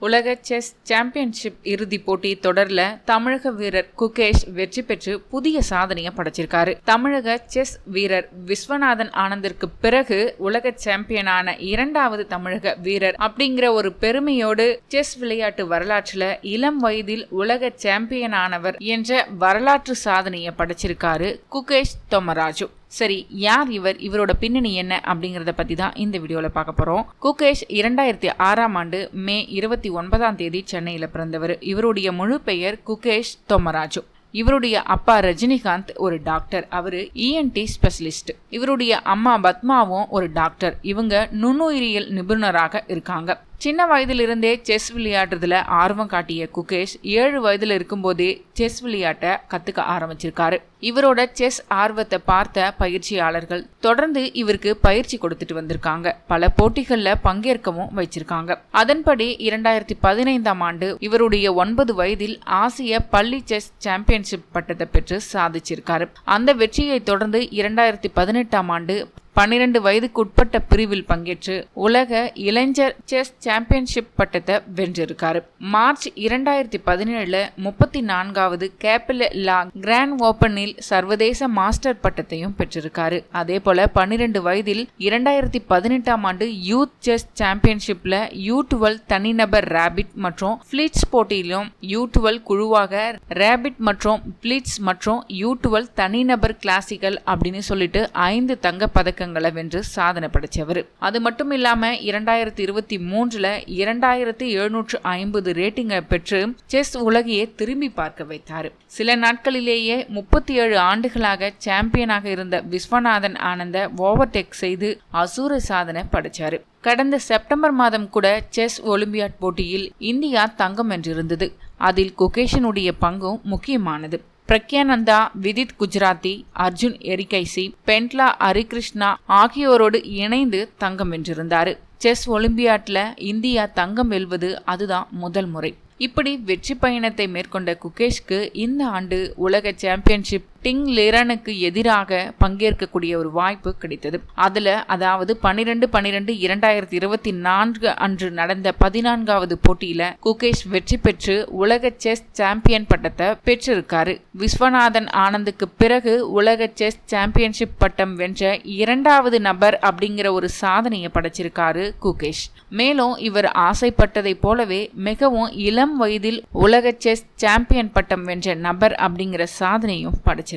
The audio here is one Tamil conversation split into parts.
உலக செஸ் சாம்பியன்ஷிப் இறுதிப் போட்டி தொடரில் தமிழக வீரர் குகேஷ் வெற்றி பெற்று புதிய சாதனையை படைச்சிருக்காரு. தமிழக செஸ் வீரர் விஸ்வநாதன் ஆனந்திற்கு பிறகு உலக சாம்பியனான இரண்டாவது தமிழக வீரர் அப்படிங்கிற ஒரு பெருமையோடு செஸ் விளையாட்டு வரலாற்றில் இளம் வயதில் உலக சாம்பியனானவர் என்ற வரலாற்று சாதனையை படைச்சிருக்காரு குகேஷ் தொமராஜு சரி யார் இவர் இவரோட பின்னணி என்ன அப்படிங்கிறத பற்றி தான் இந்த வீடியோவில் பார்க்க போகிறோம் குகேஷ் இரண்டாயிரத்தி ஆறாம் ஆண்டு மே இருபத்தி ஒன்பதாம் தேதி சென்னையில் பிறந்தவர். இவருடைய முழு பெயர் குகேஷ் தொமராஜு இவருடைய அப்பா ரஜினிகாந்த் ஒரு டாக்டர். அவர் இஎன்டி ஸ்பெஷலிஸ்ட் இவருடைய அம்மா பத்மாவும் ஒரு டாக்டர். இவங்க நுண்ணுயிரியல் நிபுணராக இருக்காங்க. சின்ன வயதிலிருந்தே செஸ் விளையாடுறதுல ஆர்வம் காட்டிய குகேஷ் ஏழு வயதுல இருக்கும்போதே செஸ் விளையாட்டை கத்துக்க ஆரம்பிச்சிருக்காரு. இவரோட செஸ் ஆர்வத்தை பார்த்த பயிற்சியாளர்கள் தொடர்ந்து இவருக்கு பயிற்சி கொடுத்துட்டு வந்திருக்காங்க. பல போட்டிகள்ல பங்கேற்கவும் வச்சிருக்காங்க. அதன்படி இரண்டாயிரத்தி பதினைந்தாம் ஆண்டு இவருடைய ஒன்பது வயதில் ஆசிய பள்ளி செஸ் சாம்பியன்ஷிப் பட்டத்தை பெற்று சாதிச்சிருக்காரு. அந்த வெற்றியை தொடர்ந்து இரண்டாயிரத்தி பதினெட்டாம் ஆண்டு பன்னிரண்டு வயதுக்கு உட்பட்ட பிரிவில் பங்கேற்று உலக இளைஞர் செஸ் சாம்பியன்ஷிப் பட்டத்தை வென்றிருக்காரு. மார்ச் இரண்டாயிரத்தி பதினேழுல முப்பத்தி நான்காவது கேப்பில லா கிராண்ட் ஓபனில் சர்வதேச மாஸ்டர் பட்டத்தையும் பெற்றிருக்காரு. அதே போல பன்னிரண்டு வயதில் இரண்டாயிரத்தி பதினெட்டாம் ஆண்டு யூத் செஸ் சாம்பியன்ஷிப்ல யூ டுவெல் தனிநபர் ரேபிட் மற்றும் பிளிட்ஸ் போட்டியிலும் யூ டுவெல் குழுவாக ரேபிட் மற்றும் பிளிட்ஸ் மற்றும் யூ டுவெல் தனிநபர் கிளாசிக்கல் அப்படின்னு சொல்லிட்டு ஐந்து தங்க பதக்கங்கள் பதக்கங்களை வென்று சாதனை படைச்சவர் அது மட்டும் இல்லாம இரண்டாயிரத்தி இருபத்தி மூன்றுல இரண்டாயிரத்தி எழுநூற்று ஐம்பது ரேட்டிங்கை பெற்று செஸ் உலகையே திரும்பி பார்க்க வைத்தார். சில நாட்களிலேயே முப்பத்தி ஏழு ஆண்டுகளாக சாம்பியனாக இருந்த விஸ்வநாதன் ஆனந்த ஓவர்டேக் செய்து அசூர சாதனை படைச்சாரு கடந்த செப்டம்பர் மாதம் கூட செஸ் ஒலிம்பியாட் போட்டியில் இந்தியா தங்கம் வென்றிருந்தது. அதில் குகேஷனுடைய பங்கும் முக்கியமானது. பிரக்யானந்தா விதித் குஜராத்தி அர்ஜுன் எரிகைசி பென்ட்லா ஹரிகிருஷ்ணா ஆகியோரோடு இணைந்து தங்கம் வென்றிருந்தார். செஸ் ஒலிம்பியாட்ல இந்தியா தங்கம் வெல்வது அதுதான் முதல் முறை. இப்படி வெற்றி பயணத்தை மேற்கொண்ட குகேஷ்க்கு இந்த ஆண்டு உலக சாம்பியன்ஷிப் டிங் லிரனுக்கு எதிராக பங்கேற்கக்கூடிய ஒரு வாய்ப்பு கிடைத்தது. அதில் அதாவது பனிரெண்டு பனிரெண்டு இரண்டாயிரத்தி இருபத்தி நான்கு அன்று நடந்த பதினான்காவது போட்டியில குகேஷ் வெற்றி பெற்று உலக செஸ் சாம்பியன் பட்டத்தை பெற்றிருக்காரு. விஸ்வநாதன் ஆனந்துக்கு பிறகு உலக செஸ் சாம்பியன்ஷிப் பட்டம் வென்ற இரண்டாவது நபர் அப்படிங்கிற ஒரு சாதனையை படைச்சிருக்காரு குகேஷ். மேலும் இவர் ஆசைப்பட்டதை போலவே மிகவும் இளம் வயதில் உலக செஸ் சாம்பியன் பட்டம் வென்ற நபர் அப்படிங்கிற சாதனையும் படைச்சிருக்காரு.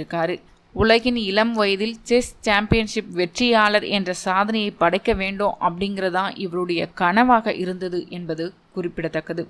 உலகின் இளம் வயதில் செஸ் சாம்பியன்ஷிப் வெற்றியாளர் என்ற சாதனையை படைக்க வேண்டும் அப்படிங்கிறதான் இவருடைய கனவாக இருந்தது என்பது குறிப்பிடத்தக்கது.